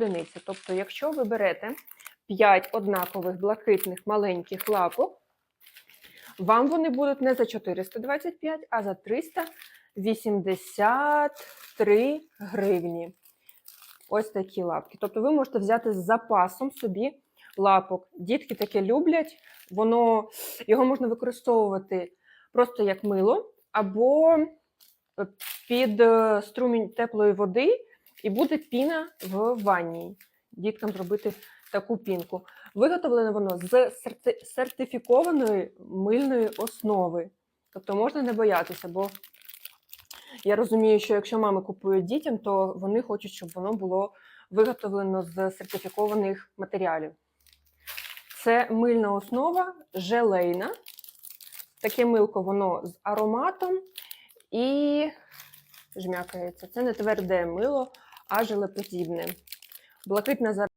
одиниці. Тобто, якщо ви берете 5 однакових блакитних маленьких лапок, вам вони будуть не за 425, а за 383 гривні. Ось такі лапки. Тобто ви можете взяти з запасом собі лапок. Дітки таке люблять, воно його можна використовувати просто як мило, або е, під е, струмінь теплої води, і буде піна в ванні. Діткам зробити таку пінку. Виготовлене воно з серти- сертифікованої мильної основи. Тобто можна не боятися, бо я розумію, що якщо мами купують дітям, то вони хочуть, щоб воно було виготовлено з сертифікованих матеріалів. Це мильна основа, желейна. Таке милко воно з ароматом і жмякається. Це не тверде мило, а желеподібне. Блакитна